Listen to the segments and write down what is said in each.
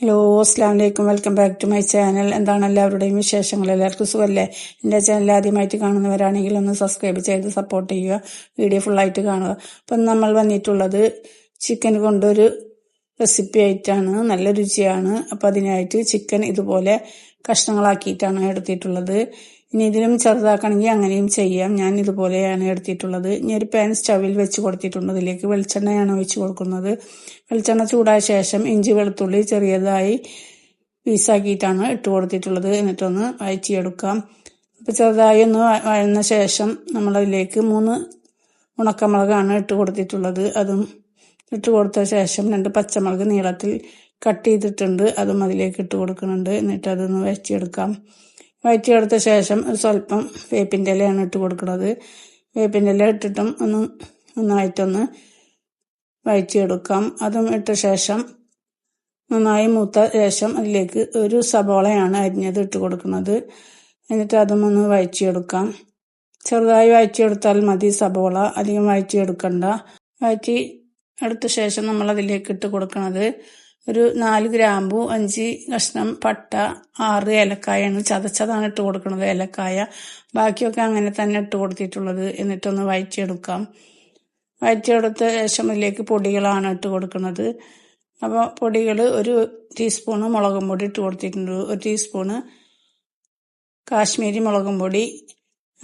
Hello അസ്ലാം വലൈക്കും welcome back to my channel. എന്താണ് എല്ലാവരുടെയും വിശേഷങ്ങൾ? എല്ലാവർക്കും സുഖമല്ലേ എന്റെ ചാനൽ ആദ്യമായിട്ട് കാണുന്നവരാണെങ്കിൽ ഒന്ന് സബ്സ്ക്രൈബ് ചെയ്ത് സപ്പോർട്ട് ചെയ്യുക. വീഡിയോ ഫുള്ളായിട്ട് കാണുക. അപ്പം നമ്മൾ വന്നിട്ടുള്ളത് ചിക്കൻ കൊണ്ടൊരു റെസിപ്പി ആയിട്ടാണ്. നല്ല രുചിയാണ്. അപ്പം അതിനായിട്ട് ചിക്കൻ ഇതുപോലെ കഷ്ണങ്ങളാക്കിയിട്ടാണ് എടുത്തിട്ടുള്ളത്. ഇനി ഇതിലും ചെറുതാക്കണമെങ്കിൽ അങ്ങനെയും ചെയ്യാം. ഞാൻ ഇതുപോലെയാണ് എടുത്തിട്ടുള്ളത്. ഇനി ഒരു പാൻ സ്റ്റവിൽ വെച്ച് കൊടുത്തിട്ടുണ്ട്. ഇതിലേക്ക് വെളിച്ചെണ്ണയാണ് ഒഴിച്ചു കൊടുക്കുന്നത്. വെളിച്ചെണ്ണ ചൂടായ ശേഷം ഇഞ്ചി വെളുത്തുള്ളി ചെറിയതായി പീസാക്കിയിട്ടാണ് ഇട്ട് കൊടുത്തിട്ടുള്ളത്. എന്നിട്ടൊന്ന് വഴറ്റിയെടുക്കാം. അപ്പോൾ ചെറുതായി ഒന്ന് വഴന്ന ശേഷം നമ്മളതിലേക്ക് മൂന്ന് ഉണക്കമുളകാണ് ഇട്ട് കൊടുത്തിട്ടുള്ളത്. അതും ഇട്ട് കൊടുത്ത ശേഷം രണ്ട് പച്ചമുളക് നീളത്തിൽ കട്ട് ചെയ്തിട്ടുണ്ട്. അതും അതിലേക്ക് ഇട്ട് കൊടുക്കുന്നുണ്ട്. എന്നിട്ട് അതൊന്ന് വഴറ്റിയെടുക്കാം. വഴറ്റിയെടുത്ത ശേഷം ഒരു സ്വല്പം വേപ്പിന്റെ ഇലയാണ് ഇട്ട് കൊടുക്കുന്നത്. വേപ്പിന്റെ ഇല ഇട്ടിട്ടും ഒന്ന് നന്നായിട്ടൊന്ന് വഴറ്റിയെടുക്കാം അതും ഇട്ട ശേഷം നന്നായി മൂത്ത ശേഷം അതിലേക്ക് ഒരു സബോളയാണ് അരിഞ്ഞത് ഇട്ട് കൊടുക്കുന്നത്. എന്നിട്ട് അതും ഒന്ന് വഴറ്റിയെടുക്കാം ചെറുതായി വഴറ്റിയെടുത്താൽ മതി സബോള അധികം വഴറ്റിയെടുക്കണ്ട വഴറ്റി എടുത്ത ശേഷം നമ്മൾ അതിലേക്ക് ഇട്ട് കൊടുക്കുന്നത് ഒരു നാല് ഗ്രാമ്പു അഞ്ച് കഷ്ണം പട്ട ആറ് ഏലക്കായാണ് ചതച്ചതാണ് ഇട്ട് കൊടുക്കുന്നത്. ഏലക്കായ. ബാക്കിയൊക്കെ അങ്ങനെ തന്നെ ഇട്ട് കൊടുത്തിട്ടുള്ളത്. എന്നിട്ടൊന്ന് വയറ്റിയെടുക്കാം. വയറ്റിയെടുത്ത ശേഷം അതിലേക്ക് പൊടികളാണ് ഇട്ട് കൊടുക്കുന്നത്. അപ്പോൾ പൊടികൾ ഒരു ടീസ്പൂണ് മുളകും പൊടി ഇട്ട് കൊടുത്തിട്ടുണ്ട്. ഒരു ടീസ്പൂണ് കാശ്മീരി മുളകും പൊടി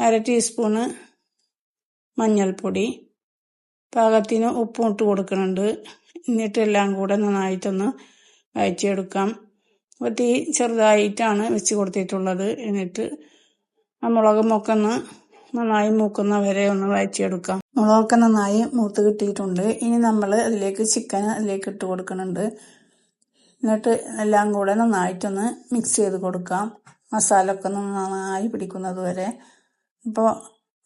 അര ടീസ്പൂണ് മഞ്ഞൾപ്പൊടി പാകത്തിന് ഉപ്പും ഇട്ട് കൊടുക്കുന്നുണ്ട്. എന്നിട്ട് എല്ലാം കൂടെ നന്നായിട്ടൊന്ന് വയറ്റിയെടുക്കാം. അപ്പോൾ തീ ചെറുതായിട്ടാണ് വെച്ച് കൊടുത്തിട്ടുള്ളത്. എന്നിട്ട് ആ മുളകുമൊക്കെ ഒന്ന് നന്നായി മൂക്കുന്ന വരെ ഒന്ന് വഴറ്റിയെടുക്കാം മുളകൊക്കെ നന്നായി മൂത്ത് കിട്ടിയിട്ടുണ്ട്. ഇനി നമ്മൾ അതിലേക്ക് ചിക്കൻ അതിലേക്ക് ഇട്ട് കൊടുക്കുന്നുണ്ട്. എന്നിട്ട് എല്ലാം കൂടെ നന്നായിട്ടൊന്ന് മിക്സ് ചെയ്ത് കൊടുക്കാം. മസാല ഒക്കെ നന്നായി പിടിക്കുന്നത് വരെ. ഇപ്പോൾ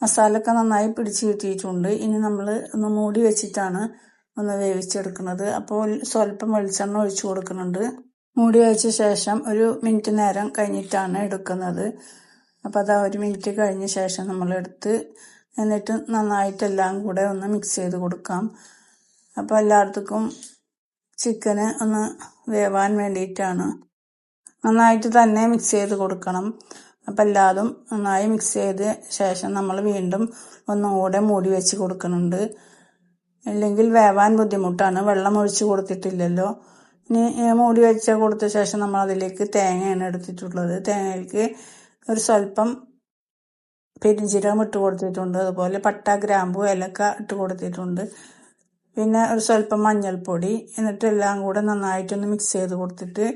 മസാല ഒക്കെ നന്നായി പിടിച്ച് കിട്ടിയിട്ടുണ്ട് ഇനി നമ്മൾ ഒന്ന് മൂടി വെച്ചിട്ടാണ് ഒന്ന് വേവിച്ചെടുക്കുന്നത്. അപ്പോൾ സ്വല്പം വെളിച്ചെണ്ണ ഒഴിച്ചു കൊടുക്കുന്നുണ്ട്. മൂടി വെച്ച ശേഷം ഒരു മിനിറ്റ് നേരം കഴിഞ്ഞിട്ടാണ് എടുക്കുന്നത്. അപ്പോൾ അത് ഒരു മിനിറ്റ് കഴിഞ്ഞ ശേഷം നമ്മൾ എടുത്ത് എന്നിട്ട് നന്നായിട്ടെല്ലാം കൂടെ ഒന്ന് മിക്സ് ചെയ്ത് കൊടുക്കാം. അപ്പോൾ എല്ലായിടത്തേക്കും ചിക്കന് ഒന്ന് വേവാൻ വേണ്ടിയിട്ടാണ്. നന്നായിട്ട് തന്നെ മിക്സ് ചെയ്ത് കൊടുക്കണം. അപ്പം എല്ലാതും നന്നായി മിക്സ് ചെയ്ത ശേഷം നമ്മൾ വീണ്ടും ഒന്നുകൂടെ മൂടി വെച്ച് കൊടുക്കുന്നുണ്ട്. അല്ലെങ്കിൽ വേവാൻ ബുദ്ധിമുട്ടാണ്. വെള്ളം ഒഴിച്ച് കൊടുത്തിട്ടില്ലല്ലോ. ഇനി മൂടി വെച്ച് കൊടുത്ത ശേഷം നമ്മൾ അതിലേക്ക് തേങ്ങയാണ് എടുത്തിട്ടുള്ളത്. തേങ്ങയ്ക്ക് ഒരു സ്വല്പം പെരിഞ്ചീരകം ഇട്ട് കൊടുത്തിട്ടുണ്ട്. അതുപോലെ പട്ട ഗ്രാമ്പു ഏലക്ക ഇട്ട് കൊടുത്തിട്ടുണ്ട്. പിന്നെ ഒരു സ്വല്പം മഞ്ഞൾപ്പൊടി. എന്നിട്ട് എല്ലാം കൂടെ നന്നായിട്ടൊന്ന് മിക്സ് ചെയ്ത് കൊടുത്തിട്ട്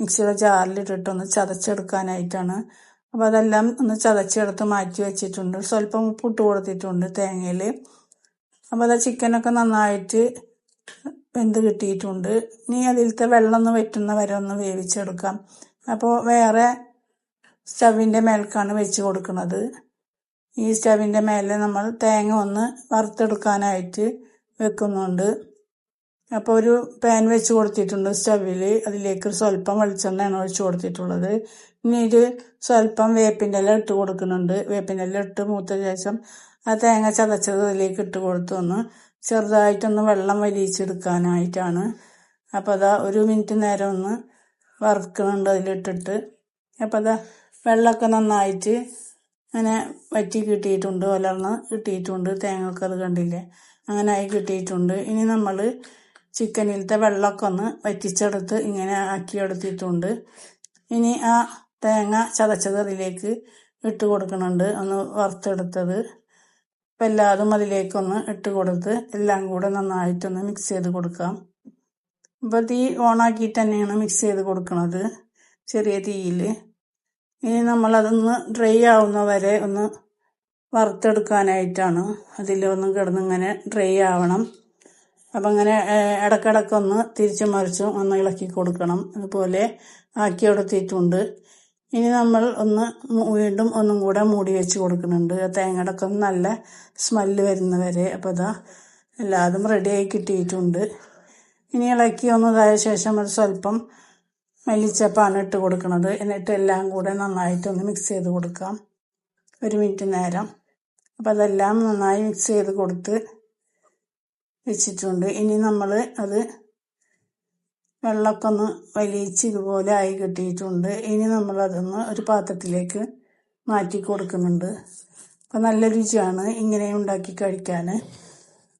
മിക്സിയുടെ ജാറിലിട്ടിട്ടൊന്ന് ചതച്ചെടുക്കാനായിട്ടാണ് അപ്പോൾ അതെല്ലാം ഒന്ന് ചതച്ചെടുത്ത് മാറ്റി വെച്ചിട്ടുണ്ട്. സ്വല്പം ഉപ്പ് ഇട്ട് കൊടുത്തിട്ടുണ്ട് തേങ്ങയിൽ അപ്പോൾ അത് ചിക്കനൊക്കെ നന്നായിട്ട് വെന്ത് കിട്ടിയിട്ടുണ്ട്. ഇനി അതിലത്തെ വെള്ളം ഒന്ന് വെറ്റുന്ന വരെ ഒന്ന് വേവിച്ചെടുക്കാം. അപ്പോൾ വേറെ സ്റ്റവിന്റെ മേൽക്കാണ് വെച്ച് കൊടുക്കുന്നത് ഈ സ്റ്റവിന്റെ മേലെ നമ്മൾ തേങ്ങ ഒന്ന് വറുത്തെടുക്കാനായിട്ട് വെക്കുന്നുണ്ട്. അപ്പോൾ ഒരു പാൻ വെച്ച് കൊടുത്തിട്ടുണ്ട് സ്റ്റവിൽ അതിലേക്ക് സ്വല്പം വെളിച്ചെണ്ണയാണ് ഒഴിച്ച് കൊടുത്തിട്ടുള്ളത്. ഇനി ഒരു സ്വല്പം ഇല ഇട്ട് കൊടുക്കുന്നുണ്ട്. വേപ്പിന്റെ ഇല ഇട്ട് മൂത്ത ശേഷം ആ തേങ്ങ ചതച്ചത് ഇതിലേക്ക് ഇട്ട് കൊടുത്തു ഒന്ന്. ചെറുതായിട്ടൊന്ന് വെള്ളം വലിയിച്ചെടുക്കാനായിട്ടാണ്. അപ്പോൾ അതാ ഒരു മിനിറ്റ് നേരം ഒന്ന് വറുക്കുന്നുണ്ട് അതിലിട്ടിട്ട്. അപ്പോൾ അതാ വെള്ളമൊക്കെ നന്നായിട്ട് അങ്ങനെ വറ്റി കിട്ടിയിട്ടുണ്ട്. വലർന്ന് കിട്ടിയിട്ടുണ്ട്. തേങ്ങയൊക്കെ അത് കണ്ടില്ലേ? അങ്ങനെ ആയി കിട്ടിയിട്ടുണ്ട്. ഇനി നമ്മൾ ചിക്കനിലത്തെ വെള്ളമൊക്കെ ഒന്ന് വറ്റിച്ചെടുത്ത് ഇങ്ങനെ ആക്കിയെടുത്തിട്ടുണ്ട്. ഇനി ആ തേങ്ങ ചതച്ചത് അതിലേക്ക് ഇട്ട് കൊടുക്കുന്നുണ്ട്. ഒന്ന് വറുത്തെടുത്തത്. അപ്പം എല്ലാതും അതിലേക്കൊന്ന് ഇട്ട് കൊടുത്ത് എല്ലാം കൂടെ നന്നായിട്ടൊന്ന് മിക്സ് ചെയ്ത് കൊടുക്കാം. അപ്പോൾ തീ ഓണാക്കിയിട്ട് തന്നെയാണ് മിക്സ് ചെയ്ത് കൊടുക്കുന്നത് ചെറിയ തീയിൽ ഇനി നമ്മളതൊന്ന് ഡ്രൈ ആവുന്ന വരെ ഒന്ന് വറുത്തെടുക്കാനായിട്ടാണ് അതിലൊന്ന് കിടന്നിങ്ങനെ ഡ്രൈ ആവണം. അപ്പം അങ്ങനെ ഇടക്കിടക്കൊന്ന് തിരിച്ചും മറിച്ചും ഒന്ന് ഇളക്കി കൊടുക്കണം. അതുപോലെ ആക്കി എടുത്തിട്ടുണ്ട് ഇനി നമ്മൾ ഒന്ന് വീണ്ടും ഒന്നും കൂടെ മൂടി വെച്ച് കൊടുക്കുന്നുണ്ട്. തേങ്ങയുടെ ഒക്കെ നല്ല സ്മെല്ല് വരുന്ന വരെ. അപ്പോൾ ഇതാ എല്ലാതും റെഡിയായി കിട്ടിയിട്ടുണ്ട്. ഇനി ഇളക്കി ഒന്നതായ ശേഷം ഒരു സ്വല്പം മല്ലിച്ചപ്പാണ് ഇട്ട് കൊടുക്കുന്നത് എന്നിട്ട് എല്ലാം കൂടെ നന്നായിട്ട് ഒന്ന് മിക്സ് ചെയ്ത് കൊടുക്കാം. ഒരു മിനിറ്റ് നേരം. അപ്പോൾ അതെല്ലാം നന്നായി മിക്സ് ചെയ്ത് കൊടുത്ത് വെച്ചിട്ടുണ്ട്. ഇനി നമ്മൾ അത് വെള്ളമൊക്കെ ഒന്ന് വലിയിച്ച് ഇതുപോലെ ആയി കിട്ടിയിട്ടുണ്ട്. ഇനി നമ്മളതൊന്ന് ഒരു പാത്രത്തിലേക്ക് മാറ്റി കൊടുക്കുന്നുണ്ട്. അപ്പം നല്ല രുചിയാണ് ഇങ്ങനെ ഉണ്ടാക്കി കഴിക്കാൻ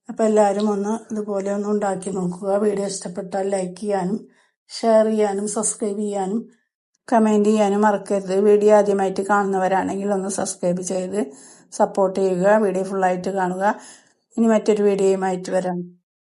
അപ്പോൾ എല്ലാവരും ഒന്ന് ഇതുപോലെ ഒന്ന് ഉണ്ടാക്കി നോക്കുക. വീഡിയോ ഇഷ്ടപ്പെട്ടാൽ ലൈക്ക് ചെയ്യാനും ഷെയർ ചെയ്യാനും സബ്സ്ക്രൈബ് ചെയ്യാനും കമന്റ് ചെയ്യാനും മറക്കരുത്. വീഡിയോ ആദ്യമായിട്ട് കാണുന്നവരാണെങ്കിൽ ഒന്ന് സബ്സ്ക്രൈബ് ചെയ്ത് സപ്പോർട്ട് ചെയ്യുക. വീഡിയോ ഫുള്ളായിട്ട് കാണുക. ഇനി മറ്റൊരു വീഡിയോയുമായിട്ട് വരാം.